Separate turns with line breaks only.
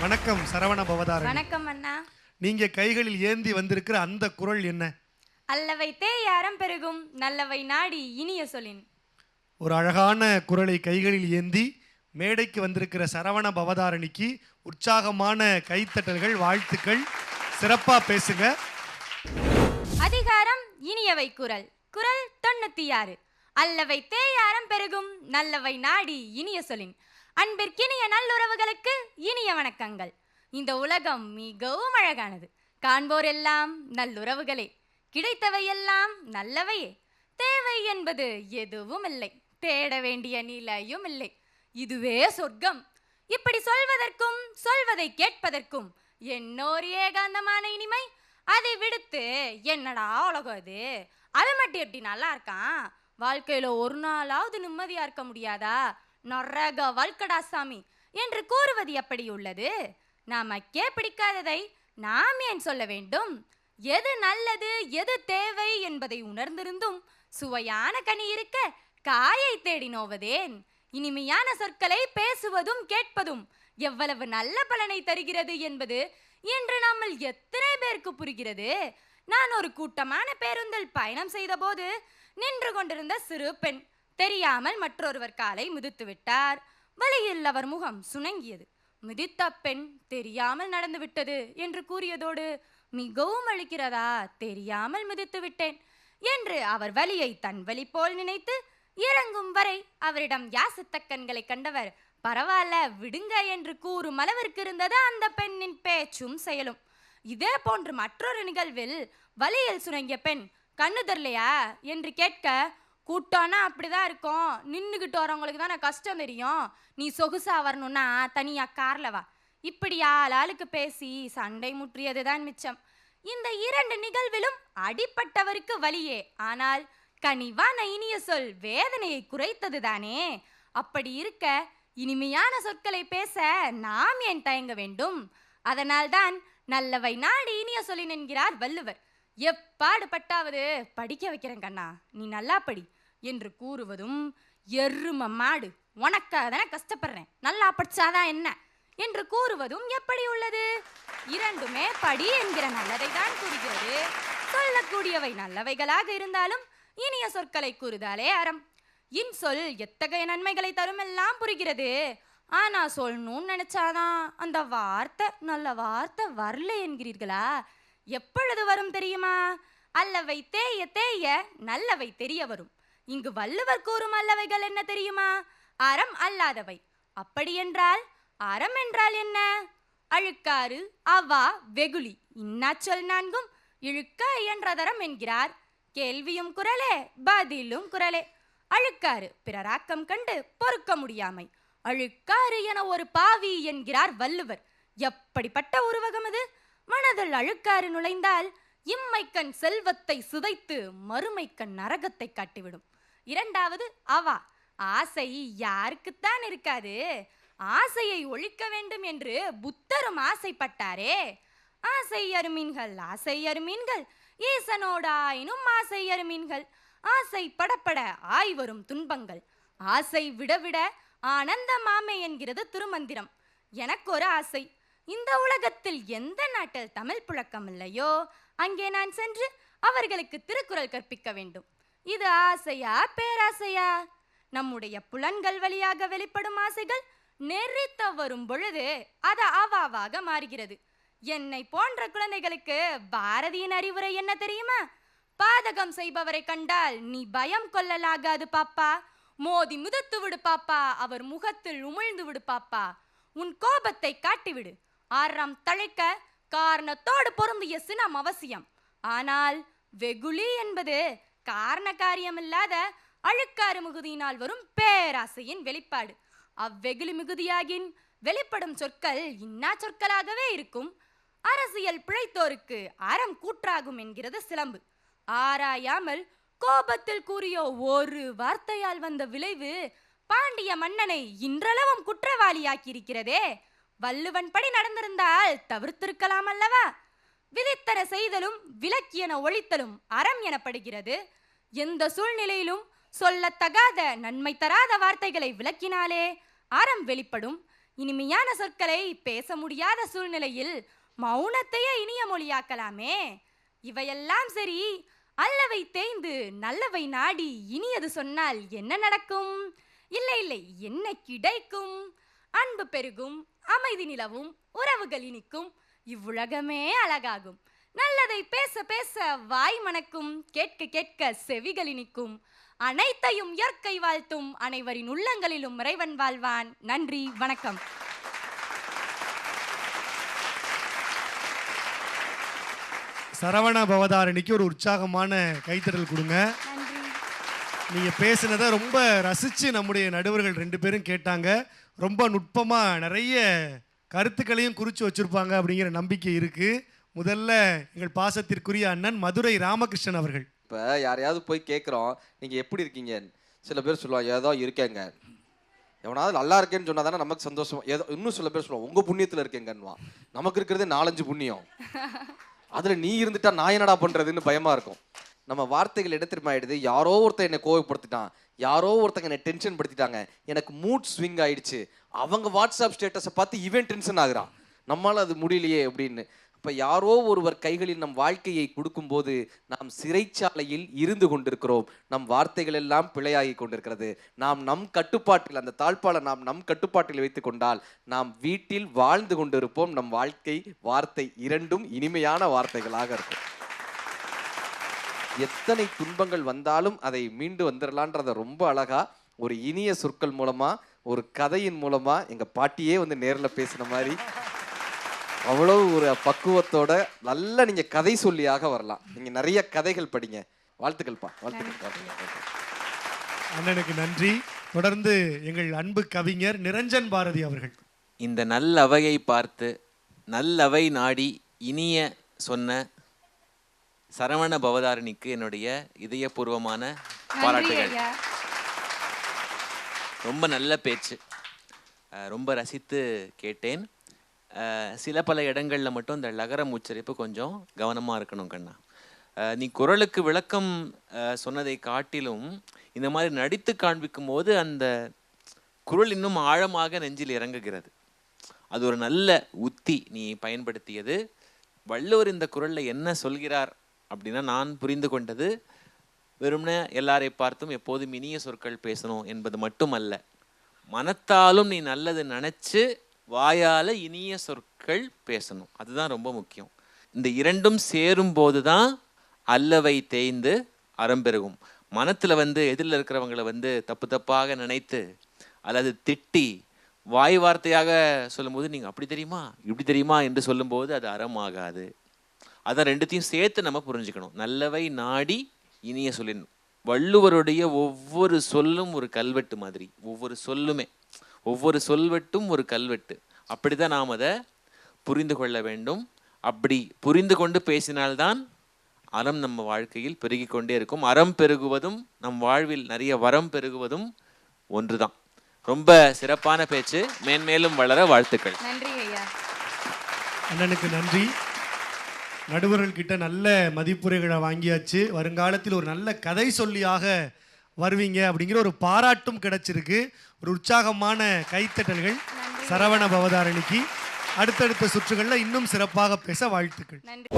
வணக்கம் சரவண பவதாரணி.
வணக்கம் அண்ணா.
நீங்க கைகளில் ஏந்தி வந்திருக்கிற அந்த குரல் என்ன?
அல்லவை தேயாரம் பெருகும் நல்லவை நாடி இனிய சொல்லின்.
ஒரு அழகான குரலை கைகளில் ஏந்தி மேடைக்கு வந்திருக்கிற சரவண பவதாரணிக்கு உற்சாகமான கைத்தட்டல்கள் வாழ்த்துக்கள். சிறப்பா பேசுங்க.
அதிகாரம் இனியவை குரல். குரல் தொண்ணூத்தி ஆறு. அல்லவை தேயாரம் பெருகும் நல்லவை நாடி இனிய சொல்லின். அன்பிற்கினிய நல்லுறவுகளுக்கு இனிய வணக்கங்கள். இந்த உலகம் மிகவும் அழகானது. காண்போர் எல்லாம் நல்லுறவுகளே. கிடைத்தவை எல்லாம் நல்லவையே. தேவை என்பது எதுவும் இல்லை தேட வேண்டிய நிலையும் இல்லை இதுவே சொர்க்கம். இப்படி சொல்வதற்கும் சொல்வதை கேட்பதற்கும் என்னோர் ஏகாந்தமான இனிமை. அதை விடுத்து என்னடா உலகம் அது? அது மட்டும் எப்படி நல்லா இருக்கான் வாழ்க்கையில ஒரு நாளாவது நிம்மதியா இருக்க முடியாதா? நொரக வல்கடா சாமி என்று கூறுவது எப்படி உள்ளது நமக்கே பிடிக்காததை நாம் ஏன் சொல்ல வேண்டும்? எது நல்லது எது தேவை என்பதை உணர்ந்திருந்தும் சுவையான கனி இருக்க காயை தேடி நோவதேன். இனிமையான சொற்களை பேசுவதும் கேட்பதும் எவ்வளவு நல்ல பலனை தருகிறது என்பது இன்று நம்மில் எத்தனை பேருக்கு புரிகிறது? நான் ஒரு கூட்டமான பேருந்தில் பயணம் செய்தபோது நின்று கொண்டிருந்த சிறு பெண் தெரியாமல் மற்றொருவர் காலை மிதித்து விட்டார். வழியில் அவர் முகம் சுணங்கியது. மிதித்த பெண் தெரியாமல் நடந்து விட்டது என்று கூறியதோடு மிகவும் அழுக்கிறதா? தெரியாமல் மிதித்து விட்டேன் என்று அவர் வலியை தன் வலி போல் நினைத்து இறங்கும் வரை அவரிடம் யாசித்த கண்களை கண்டவர் பரவாயில்ல விடுங்க என்று கூறும் அளவிற்கு இருந்தது அந்த பெண்ணின் பேச்சும் செயலும். இதே போன்று மற்றொரு நிகழ்வில் வலியில் சுணங்கிய பெண் கண்ணுதர்லையா என்று கேட்க கூட்டம்னா அப்படிதான் இருக்கும். நின்றுக்கிட்டு வரவங்களுக்கு தானே கஷ்டம் தெரியும். நீ சொகுசா வரணும்னா தனியா கார்ல வா. இப்படி ஆள் ஆளுக்கு பேசி சண்டை முற்றியதுதான் மிச்சம். இந்த இரண்டு நிகழ்விலும் அடிப்பட்டவருக்கு வலியே. ஆனால் கனிவான இனிய சொல் வேதனையை குறைத்தது தானே அப்படி இருக்க இனிமையான சொற்களை பேச நாம் ஏன் தயங்க வேண்டும்? அதனால்தான் நல்லவை நாடு இனிய சொல்லி என்கிறார் வள்ளுவர். எப்பாடுபட்டாவது படிக்க வைக்கிறேன் கண்ணா. நீ நல்லா படி. என்று கூறுவதும் எரும மாடு உனக்காக தானே கஷ்டப்படுறேன். நல்லா படிச்சாதான் என்ன? என்று கூறுவதும் எப்படி உள்ளது? இரண்டுமே படி என்கிற நல்லதை தான் கூறுகிறது. சொல்லக்கூடியவை நல்லவைகளாக இருந்தாலும் இனிய சொற்களை கூறுதாலே அறம். இன்சொல் எத்தகைய நன்மைகளை தரும் எல்லாம் புரிகிறது. ஆனா சொல்லணும்னு நினைச்சாதான் அந்த வார்த்தை நல்ல வார்த்தை வரல என்கிறீர்களா? எப்பொழுது வரும் தெரியுமா? அல்லவை தேய தேய நல்லவை தெரிய வரும். இங்கு வள்ளுவர் கூறும் அல்லவைகள் என்ன தெரியுமா? அறம் அல்லாதவை. அப்படியென்றால் அறம் என்றால் என்ன? அழுக்காறு அவா வெகுளி. இன்னாச்சொல் நான்கும். இழுக்க இயன்றதரம் என்கிறார். கேள்வியும் குரலே பதிலும் குரலே. அழுக்காறு பிறராக்கம் கண்டு பொறுக்க முடியாமை. அழுக்காறு என ஒரு பாவி என்கிறார் வள்ளுவர். எப்படிப்பட்ட உருவகம் அது மனதில் அழுக்காறு நுழைந்தால் இம்மைக்கண் செல்வத்தை சிதைத்து மறுமைக்கண் நரகத்தை காட்டிவிடும். இரண்டாவது அவா. ஆசை யாருக்குத்தான் இருக்காது. ஆசையை ஒழிக்க வேண்டும் என்று புத்தரும் ஆசைப்பட்டாரே. ஆசை அருமீன்கள் ஆசை அருமீன்கள். ஈசனோடாயினும் ஆசை அருமீன்கள். ஆசை படப்பட ஆய் வரும் துன்பங்கள். ஆசை விடவிட ஆனந்த மாமே என்கிறது திருமந்திரம். எனக்கு ஒரு ஆசை. இந்த உலகத்தில் எந்த நாட்டில் தமிழ் புழக்கம் இல்லையோ? அங்கே நான் சென்று அவர்களுக்கு திருக்குறள் கற்பிக்க வேண்டும். இது ஆசையா பேராசையா? நம்முடைய புலன்கள் வழியாக வெளிப்படும் ஆசைகள் நெறித்த வரும் பொழுது அது அவாவாக மாறுகிறது. என்னை போன்ற குழந்தைகளுக்கு பாரதியின் அறிவுரை என்ன தெரியுமா? பாதகம் செய்பவரை கண்டால் நீ பயம் கொள்ளலாகாது பாப்பா. மோதி மிதத்து விடு பாப்பா அவர் முகத்தில் உமிழ்ந்து விடு பாப்பா. உன் கோபத்தை காட்டிவிடு. ஆறாம் தழைக்க காரணத்தோடு பொருந்திய சினம் அவசியம். ஆனால் வெகுளி என்பது காரண காரியமில்லாத அழுக்காறு மிகுதியினால் வரும் பேராசையின் வெளிப்பாடு. அவ்வெகுளி மிகுதியாகின் வெளிப்படும் சொற்கள் இன்னா சொற்களாகவே இருக்கும். அரசியல் பிழைத்தோருக்கு அறம் கூற்றாகும் என்கிறது சிலம்பு. ஆராயாமல் கோபத்தில் கூறிய ஒரு வார்த்தையால் வந்த விளைவு பாண்டிய மன்னனை இன்றளவும் குற்றவாளியாக்கியிருக்கிறதே. வள்ளுவன் படி நடந்திருந்தால் தவிர்த்திருக்கலாம் அல்லவா? விதித்தன செய்தலும் விலக்கியன ஒழித்தலும் அறம் எனப்படுகிறது. எந்த சூழ்நிலையிலும் சொல்லத்தகாத நன்மை தராத வார்த்தைகளை விளக்கினாலே அறம் வெளிப்படும். இனிமையான சொற்களை பேச முடியாத சூழ்நிலையில் மௌனத்தையே இனிய மொழியாக்கலாமே. இவையெல்லாம் சரி அல்லவை தேய்ந்து நல்லவை நாடி இனியது சொன்னால் என்ன நடக்கும்? இல்லை இல்லை என்ன கிடைக்கும்? அன்பு பெருகும் அமைதி நிலவும் உறவுகள் இனிக்கும் இவ்வுலகமே அழகாகும். நல்லதை பேச பேச வாய் மணக்கும் கேட்க கேட்க செவிகள் இனிக்கும். அனைத்தையும் இயற்கை வாழ்த்தும் அனைவரின் உள்ளங்களிலும் இறைவன் வாழ்வான். நன்றி வணக்கம்.
சரவண பவதாரணிக்கு ஒரு உற்சாகமான கைத்தட்டல் கொடுங்க. நீங்க பேசுனதை ரொம்ப ரசிச்சு நம்முடைய நடுவர்கள் ரெண்டு பேரும் கேட்டாங்க. ரொம்ப நுட்பமா நிறைய கருத்துக்களையும் குறித்து வச்சுருப்பாங்க அப்படிங்கிற நம்பிக்கை இருக்குது முதல்ல எங்கள் பாசத்திற்குரிய அண்ணன் மதுரை ராமகிருஷ்ணன் அவர்கள்.
இப்போ யாரையாவது போய் கேட்குறோம் நீங்கள் எப்படி இருக்கீங்க? சில பேர் சொல்லுவாங்க ஏதோ இருக்கேங்க. எவனாவது நல்லா இருக்கேன்னு சொன்னா தானே நமக்கு சந்தோஷம் ஏதோ இன்னும் சில பேர் சொல்லுவாங்க உங்கள் புண்ணியத்தில் இருக்கேங்கன்னுவான் நமக்கு இருக்கிறதே நாலஞ்சு புண்ணியம். அதில் நீ இருந்துட்டா நான் என்னடா பண்ணுறதுன்னு பயமாக இருக்கும். நம்ம வார்த்தைகள் என்ன யாரோ ஒருத்தர் என்னை கோவப்படுத்திட்டான். யாரோ ஒருத்தங்க என்னை டென்ஷன் படுத்திட்டாங்க. எனக்கு மூட் ஸ்விங் ஆயிடுச்சு. அவங்க வாட்ஸ்அப் ஸ்டேட்டஸை பார்த்து இவன் டென்ஷன் ஆகுறான். நம்மளால் அது முடியலையே அப்படின்னு. இப்போ யாரோ ஒருவர் கைகளில் நம் வாழ்க்கையை கொடுக்கும்போது நாம் சிறைச்சாலையில் இருந்து கொண்டிருக்கிறோம். நம் வார்த்தைகள் எல்லாம் பிழையாகி கொண்டிருக்கிறது. நாம் நம் கட்டுப்பாட்டில் அந்த தாழ்ப்பாளை நாம் நம் கட்டுப்பாட்டில் வைத்து கொண்டால் நாம் வீட்டில் வாழ்ந்து கொண்டிருப்போம். நம் வாழ்க்கை வார்த்தை இரண்டும் இனிமையான வார்த்தைகளாக இருக்கும். எத்தனை துன்பங்கள் வந்தாலும் அதை மீண்டு வந்துடலான்றத ரொம்ப அழகா ஒரு இனிய சொற்கள் மூலமா ஒரு கதையின் மூலமா எங்க பாட்டியே வந்து நேர்ல பேசின மாதிரி. அவ்வளவு ஒரு பக்குவத்தோட நல்ல நீங்க கதை சொல்லியாக வரலாம். நீங்க நிறைய கதைகள் படிங்க. வாழ்த்துக்கள்ப்பா. வாழ்த்துக்கள் வாழ்த்துக்கள், வாழ்த்துக்கள்.
அண்ணனுக்கு நன்றி. தொடர்ந்து எங்கள் அன்பு கவிஞர் நிரஞ்சன் பாரதி அவர்கள்.
இந்த நல்லவையை பார்த்து நல்லவை நாடி இனிய சொன்ன சரவண பவதாரணிக்கு என்னுடைய இதயபூர்வமான பாராட்டுகள். ரொம்ப நல்ல பேச்சு. ரொம்ப ரசித்து கேட்டேன். சில பல இடங்களில் மட்டும் இந்த லகரம் உச்சரிப்பு கொஞ்சம் கவனமாக இருக்கணும் கண்ணா. அஹ் நீ குரலுக்கு விளக்கம் அஹ் சொன்னதை காட்டிலும் இந்த மாதிரி நடித்து காண்பிக்கும் போது அந்த குரல் இன்னும் ஆழமாக நெஞ்சில் இறங்குகிறது. அது ஒரு நல்ல உத்தி நீ பயன்படுத்தியது. வள்ளுவர் இந்த குரலில் என்ன சொல்கிறார் அப்படின்னா நான் புரிந்து கொண்டது வெறும்னே எல்லாரை பார்த்தும் எப்போதும் இனிய சொற்கள் பேசணும் என்பது மட்டுமல்ல. மனத்தாலும் நீ நல்லது நினச்சி வாயால் இனிய சொற்கள் பேசணும். அதுதான் ரொம்ப முக்கியம். இந்த இரண்டும் சேரும்போது தான் அல்லவை தேய்ந்து அறம்பெருகும் மனத்தில் வந்து எதிரில் இருக்கிறவங்கள வந்து தப்பு தப்பாக நினைத்து அல்லது திட்டி வாய் வார்த்தையாக சொல்லும்போது நீங்கள் அப்படி தெரியுமா? இப்படி தெரியுமா? என்று சொல்லும்போது அது அறமாகாது அதான் ரெண்டுத்தையும் சேர்த்து நம்ம புரிஞ்சுக்கணும். நல்லவை நாடி இனிய சொல்லின் வள்ளுவருடைய ஒவ்வொரு சொல்லும் ஒரு கல்வெட்டு மாதிரி ஒவ்வொரு சொல்லுமே ஒவ்வொரு சொல்வெட்டும் ஒரு கல்வெட்டு. அப்படிதான் நாம் அதை புரிந்து கொள்ள வேண்டும். அப்படி புரிந்து கொண்டு பேசினால்தான் அறம் நம்ம வாழ்க்கையில் பெருகிக் கொண்டே இருக்கும். அறம் பெருகுவதும் நம் வாழ்வில் நிறைய வரம் பெருகுவதும் ஒன்றுதான். ரொம்ப சிறப்பான பேச்சு. மேன்மேலும் வளர வாழ்த்துக்கள்.
நன்றி ஐயா.
அண்ணனுக்கு நன்றி. நடுவர்கள் கிட்ட நல்ல மதிப்புரைகளை வாங்கியாச்சு. வருங்காலத்தில் ஒரு நல்ல கதை சொல்லியாக வருவீங்க அப்படிங்கிற ஒரு பாராட்டும் கிடைச்சிருக்கு. ஒரு உற்சாகமான கைத்தட்டல்கள் சரவண பவதாரணிக்கு. அடுத்தடுத்த சுற்றுகளில் இன்னும் சிறப்பாக பேச வாழ்த்துக்கள்.
நன்றி.